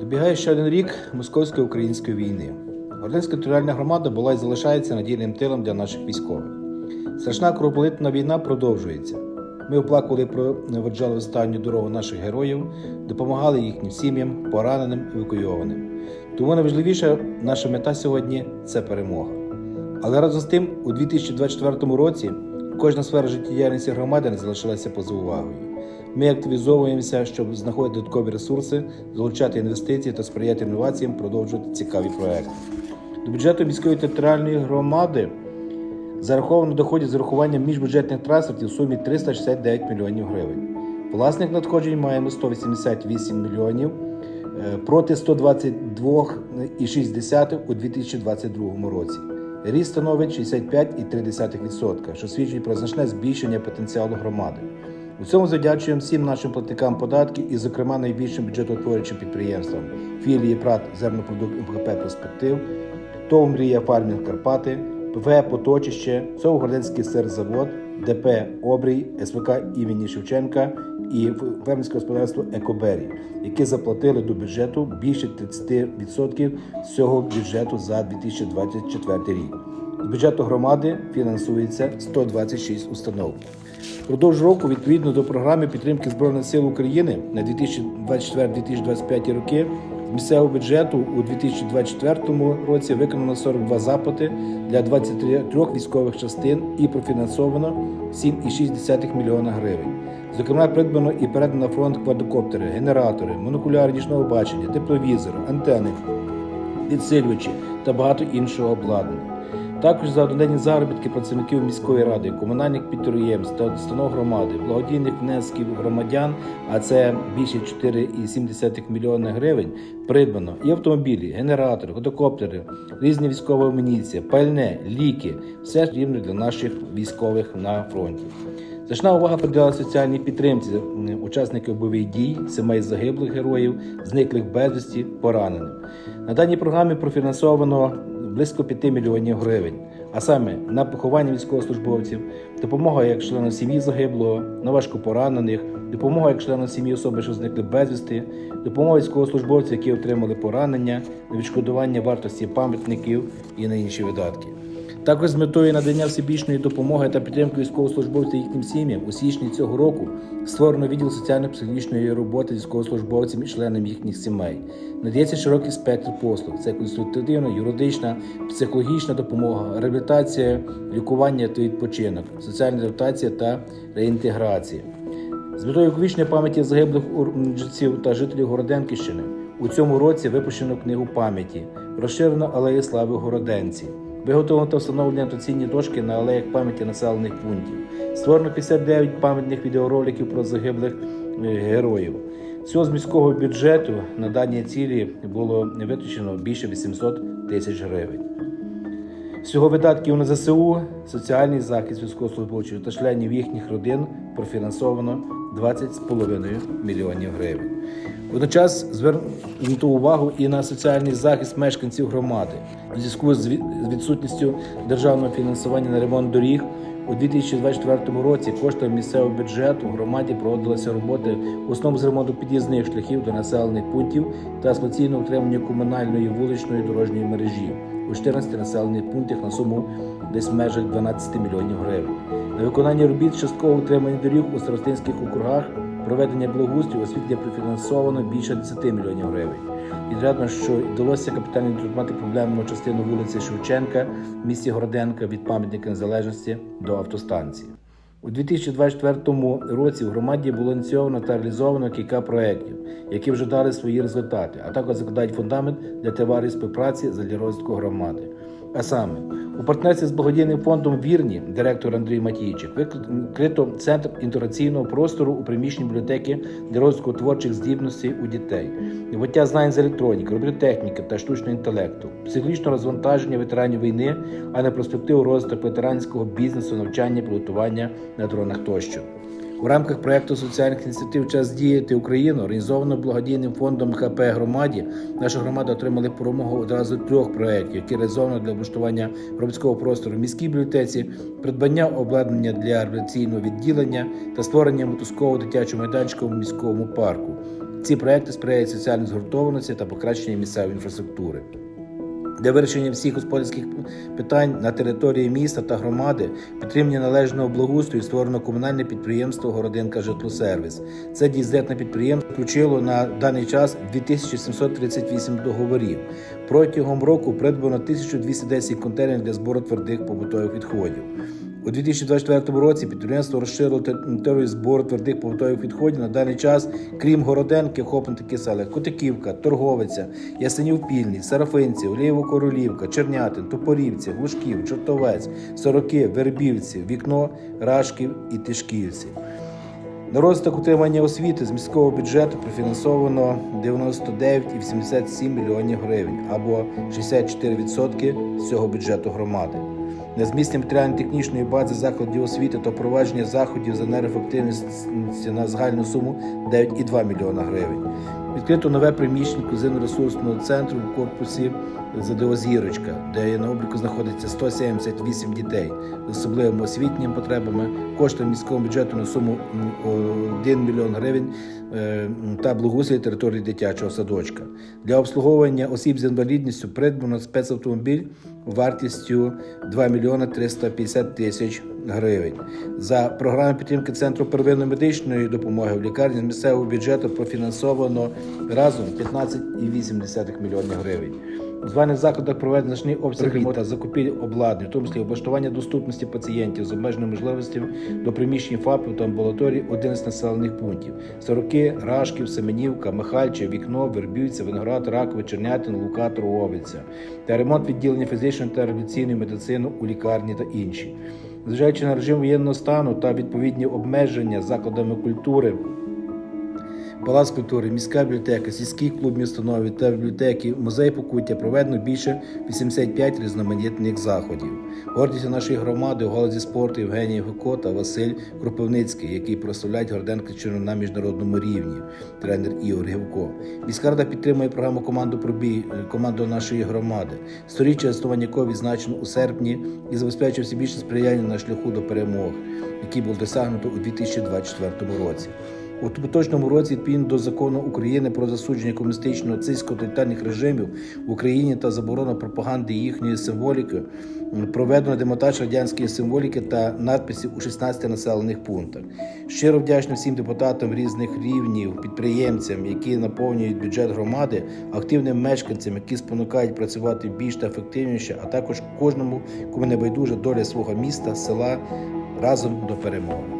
Добігає ще один рік московсько-української війни. Гординська територіальна громада була і залишається надійним тилом для наших військових. Страшна кровопролитна війна продовжується. Ми оплакували проведжали останню дорогу наших героїв, допомагали їхнім сім'ям, пораненим, евакуйованим. Тому найважливіша наша мета сьогодні це перемога. Але разом з тим, у 2024 році кожна сфера життєдіяльності громади не залишилася поза увагою. Ми активізовуємося, щоб знаходити додаткові ресурси, залучати інвестиції та сприяти інноваціям, продовжувати цікаві проекти. До бюджету міської територіальної громади зараховано доходів з урахуванням міжбюджетних трансфертів у сумі 369 мільйонів гривень. Власних надходжень маємо 188 мільйонів е, проти 122,6 у 2022 році. Ріст становить 65,3%, що свідчить про значне збільшення потенціалу громади. У цьому завдячуємо всім нашим платникам податків і, зокрема, найбільшим бюджетотворючим підприємствам філії ПРАТ зернопродукт МГП Перспектив, ТОВ Мрія Фармінг Карпати, ПВ Поточище, ЦОВ Городенський сирзавод, ДП Обрій, СВК імені Шевченка і фермерське господарство Екобері, які заплатили до бюджету більше 30% всього бюджету за 2024 рік. З бюджету громади фінансується 126 установ. Впродовж року, відповідно до програми підтримки Збройних сил України на 2024-2025 роки, місцевого бюджету у 2024 році виконано 42 запити для 23 військових частин і профінансовано 7,6 мільйона гривень. Зокрема, придбано і передано на фронт квадрокоптери, генератори, монокуляри нічного бачення, тепловізори, антени, підсилювачі та багато іншого обладнання. Також за одноденні заробітки працівників міської ради, комунальних підприємств та установ громади, благодійних внесків громадян, а це більше 4,7 мільйона гривень, придбано і автомобілі, генератори, квадрокоптери, різні військова амуніція, пальне, ліки все рівно для наших військових на фронті. Значна увага приділена соціальній підтримці учасників бойових дій, сімей загиблих героїв, зниклих безвісті, поранених. На даній програмі профінансовано близько 5 мільйонів гривень, а саме на поховання військовослужбовців, допомога як члену сім'ї загиблого, на важко поранених, допомога як члену сім'ї особи, що зникли безвісти, допомога військовослужбовців, які отримали поранення, відшкодування вартості пам'ятників і на інші видатки. Також з метою надання всебічної допомоги та підтримки військовослужбовців та їхнім сім'ям у січні цього року створено відділ соціально-психологічної роботи з військовослужбовцями і членами їхніх сімей. Надається широкий спектр послуг: це консультативна, юридична, психологічна допомога, реабілітація, лікування та відпочинок, соціальна адаптація та реінтеграція. З метою увічнення пам'яті загиблих уроженців та жителів Городенківщини у цьому році випущено книгу пам'яті, розширено алеї слави Городенці. Виготовлено та встановлені анотаційні дошки на алеях пам'яті населених пунктів. Створено 59 пам'ятних відеороликів про загиблих е, героїв. Всього з міського бюджету на дані цілі було витрачено більше 800 тисяч гривень. Всього видатків на ЗСУ, соціальний захист військовослужбовців та членів їхніх родин профінансовано 20,5 мільйонів гривень. Водночас звернуто увагу і на соціальний захист мешканців громади у зв'язку з відсутністю державного фінансування на ремонт доріг. У 2024 році коштом місцевого бюджету в громаді проводилися роботи в основному з ремонту під'їзних шляхів до населених пунктів та експлуатаційного утримання комунальної вуличної дорожньої мережі у 14 населених пунктах на суму десь в межах 12 мільйонів гривень. На виконання робіт частково утримання доріг у старостинських округах, проведення благоустрою освітлення профінансовано більше 10 мільйонів гривень. Відрядно, що вдалося капітально інтермати проблемну частину вулиці Шевченка в місті Городенка від пам'ятника незалежності до автостанції. У 2024 році в громаді було ініційовано та реалізовано кілька проєктів, які вже дали свої результати, а також закладають фундамент для товарів співпраці для розвитку громади. А саме у партнерстві з благодійним фондом Вірні, директор Андрій Матійчик, відкрито центр інтеграційного простору у приміщенні бібліотеки для розвитку творчих здібностей у дітей, набуття знань з електроніки, робототехніки та штучного інтелекту, психологічного розвантаження ветеранів війни, а не перспективу розвиток ветеранського бізнесу, навчання, пілотування на дронах тощо. У рамках проекту соціальних ініціатив Час діяти Україну організовано благодійним фондом ХП громаді. Наша громада отримала допомогу одразу трьох проєктів, які реалізовано для облаштування громадського простору в міській бібліотеці, придбання обладнання для реабілітаційного відділення та створення мотузкового дитячого майданчика в міському парку. Ці проекти сприяють соціальній згуртованості та покращенню місцевої інфраструктури. Для вирішення всіх господарських питань на території міста та громади підтримання належного благоустрою створено комунальне підприємство Городинка Житлосервіс. Це дієздатне підприємство включило на даний час 2738 договорів. Протягом року придбано 1210 контейнерів для збору твердих побутових відходів. У 2024 році підприємство розширило територію збору твердих побутових відходів. На даний час, крім Городенки, охоплені такі села Котиківка, Торговиця, Ясенів Пільний, Сарафинці, Олієво Королівка, Чернятин, Топорівці, Глушків, Чортовець, Сороки, Вербівці, Вікно, Рашків і Тишківці. На розвиток утримання освіти з міського бюджету профінансовано 99,87 мільйонів гривень або 64% всього бюджету громади. На зміцнення матеріально-технічної бази закладів освіти та впровадження заходів з енергоефективності на загальну суму 9,2 мільйона гривень. Відкрито нове приміщення кузинно-ресурсного центру в корпусі ЗДО «Зірочка», де на обліку знаходиться 178 дітей з особливими освітніми потребами, кошти міського бюджету на суму м, 1 мільйон гривень е, та благоустрій території дитячого садочка. Для обслуговування осіб з інвалідністю придбано спецавтомобіль вартістю 2 мільйони 350 тисяч гривень. За програмою підтримки Центру первинної медичної допомоги в лікарні з місцевого бюджету профінансовано разом 15,8 мільйонів гривень. У званих закладах проведено значний обсяг робіт та закупівлі обладнання, в тому числі облаштування доступності пацієнтів з обмеженими можливостями до приміщень ФАПів та амбулаторій 11 населених пунктів: Сороки, Рашків, Семенівка, Михальче, Вікно, Вербівця, Виноград, Ракове, Чернятин, Лука, Троговиця та ремонт відділення фізичної та реабілітаційної медицини у лікарні та інші. Зважаючи на режим воєнного стану та відповідні обмеження закладами культури. Палац культури, міська бібліотека, сільський клубні установи та бібліотеки, музей Покуття проведено більше 85 різноманітних заходів. Гордістю нашої громади у галузі спорту Євгеній Гуко та Василь Кропивницький, які прославляють Горденківщину на міжнародному рівні. Тренер Ігор Гевко. Міська рада підтримує програму команду пробій команду нашої громади. Сторіччя заснування якої відзначено у серпні і забезпечує всебічне сприяння на шляху до перемог, який був досягнуто у 2024 році. У поточному році, відповідно до закону України про засудження комуністичного нацистського тоталітарних режимів в Україні та заборону пропаганди їхньої символіки, проведено демонтаж радянської символіки та надписів у 16 населених пунктах. Щиро вдячний всім депутатам різних рівнів, підприємцям, які наповнюють бюджет громади, активним мешканцям, які спонукають працювати більш та ефективніше, а також кожному, кому не байдуже доля свого міста, села разом до перемоги.